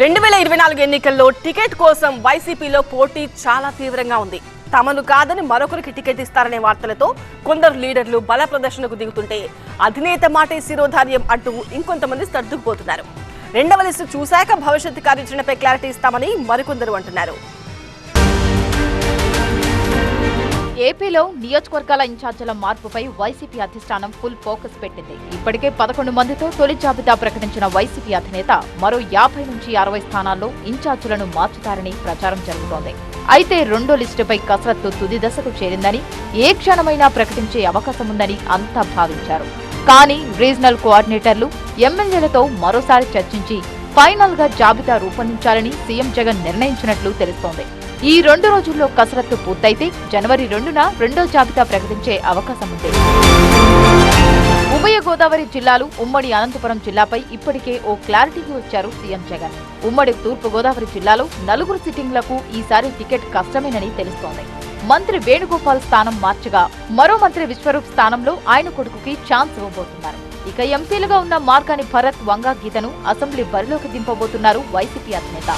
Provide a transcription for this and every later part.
రెండు వేల ఇరవై నాలుగు ఎన్నికల్లో టికెట్ కోసం వైసీపీలో పోటీ చాలా తీవ్రంగా ఉంది. తమను కాదని మరొకరికి టికెట్ ఇస్తారనే వార్తలతో కొందరు లీడర్లు బల ప్రదర్శనకు దిగుతుంటే అధినేత మాటే శిరోధార్యం అంటూ ఇంకొంతమంది సర్దుకుపోతున్నారు. రెండవ లిస్టు చూశాక భవిష్యత్తు కార్యాచరణపై క్లారిటీ ఇస్తామని మరికొందరు అంటున్నారు. ఏపీలో నియోజకవర్గాల ఇన్ఛార్జీల మార్పుపై వైసీపీ అధిష్టానం ఫుల్ ఫోకస్ పెట్టింది. ఇప్పటికే పదకొండు మందితో తొలి జాబితా ప్రకటించిన వైసీపీ అధినేత మరో యాభై నుంచి అరవై స్థానాల్లో ఇన్ఛార్జీలను మార్చుతారని ప్రచారం జరుగుతోంది. అయితే రెండో లిస్టుపై కసరత్తు తుది దశకు చేరిందని ఏ క్షణమైనా ప్రకటించే అవకాశం ఉందని అంతా భావించారు. కానీ రీజనల్ కోఆర్డినేటర్లు ఎమ్మెల్యేలతో మరోసారి చర్చించి ఫైనల్గా జాబితా రూపొందించాలని సీఎం జగన్ నిర్ణయించినట్లు తెలుస్తోంది. ఈ రెండు రోజుల్లో కసరత్తు పూర్తయితే జనవరి రెండున రెండో జాబితా ప్రకటించే అవకాశం ఉంది. ఉభయ గోదావరి జిల్లాలు ఉమ్మడి అనంతపురం జిల్లాపై ఇప్పటికే ఓ క్లారిటీకి వచ్చారు సీఎం జగన్. ఉమ్మడి తూర్పు గోదావరి జిల్లాలో నలుగురు సిట్టింగ్లకు ఈసారి టికెట్ కష్టమేనని తెలుస్తోంది. మంత్రి వేణుగోపాల్ స్థానం మార్చగా మరో మంత్రి విశ్వరూప్ స్థానంలో ఆయన కొడుకుకి ఛాన్స్ ఇవ్వబోతున్నారు. ఇక ఎంపీలుగా ఉన్న మార్గాని భరత్ వంగా గీతను అసెంబ్లీ బరిలోకి దింపబోతున్నారు వైసీపీ అధినేత.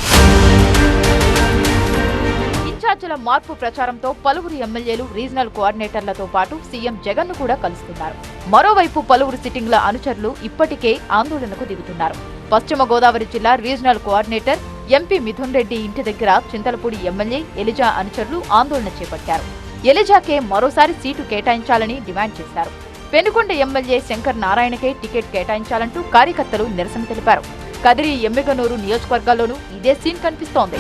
ఇన్ఛార్జీల మార్పు ప్రచారంతో పలువురు ఎమ్మెల్యేలు రీజనల్ కోఆర్డినేటర్లతో పాటు సీఎం జగన్ను కూడా కలుస్తున్నారు. మరోవైపు పలువురు సిట్టింగ్ల అనుచరులు ఇప్పటికే ఆందోళనకు దిగుతున్నారు. పశ్చిమ గోదావరి జిల్లా regional coordinator MP Mithun Reddy ఇంటి దగ్గర చింతలపూడి ఎమ్మెల్యే ఎలిజా అనుచరులు ఆందోళన చేపట్టారు. ఎలిజాకే మరోసారి సీటు కేటాయించాలని డిమాండ్ చేశారు. పెనుకొండ ఎమ్మెల్యే శంకర్ నారాయణకే టికెట్ కేటాయించాలంటూ కార్యకర్తలు నిరసన తెలిపారు. కదిరి ఎమ్మిగనూరు నియోజకవర్గాల్లోనూ ఇదే సీన్ కనిపిస్తోంది.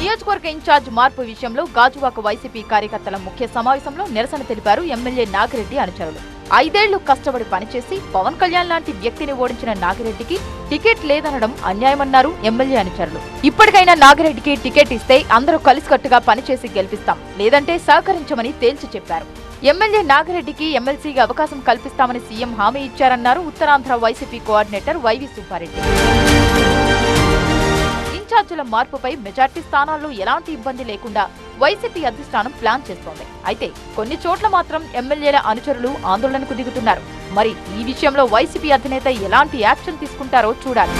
నియోజకవర్గ ఇన్ఛార్జ్ మార్పు విషయంలో గాజువాక వైసీపీ కార్యకర్తల ముఖ్య సమావేశంలో నిరసన తెలిపారు ఎమ్మెల్యే నాగిరెడ్డి అనుచరులు. ఐదేళ్ళు కష్టపడి పనిచేసి పవన్ కళ్యాణ్ లాంటి వ్యక్తిని ఓడించిన నాగిరెడ్డికి టికెట్ లేదనడం అన్యాయమన్నారు ఎమ్మెల్యే అనుచరులు. ఇప్పటికైనా నాగిరెడ్డికి టికెట్ ఇస్తే అందరూ కలిసికట్టుగా పనిచేసి గెలిపిస్తాం లేదంటే సహకరించమని తేల్చి చెప్పారు. ఎమ్మెల్యే నాగిరెడ్డికి ఎమ్మెల్సీగా అవకాశం కల్పిస్తామని సీఎం హామీ ఇచ్చారన్నారు ఉత్తరాంధ్ర వైసీపీ కోఆర్డినేటర్ వైవి సుబ్బారెడ్డి. ఇన్ఛార్జీల మార్పుపై మెజార్టీ స్థానాల్లో ఎలాంటి ఇబ్బంది లేకుండా వైసీపీ అధిష్టానం ప్లాన్ చేస్తోంది. అయితే కొన్ని చోట్ల మాత్రం ఎమ్మెల్యేల అనుచరులు ఆందోళనకు దిగుతున్నారు. మరి ఈ విషయంలో వైసీపీ అధినేత ఎలాంటి యాక్షన్ తీసుకుంటారో చూడాలి.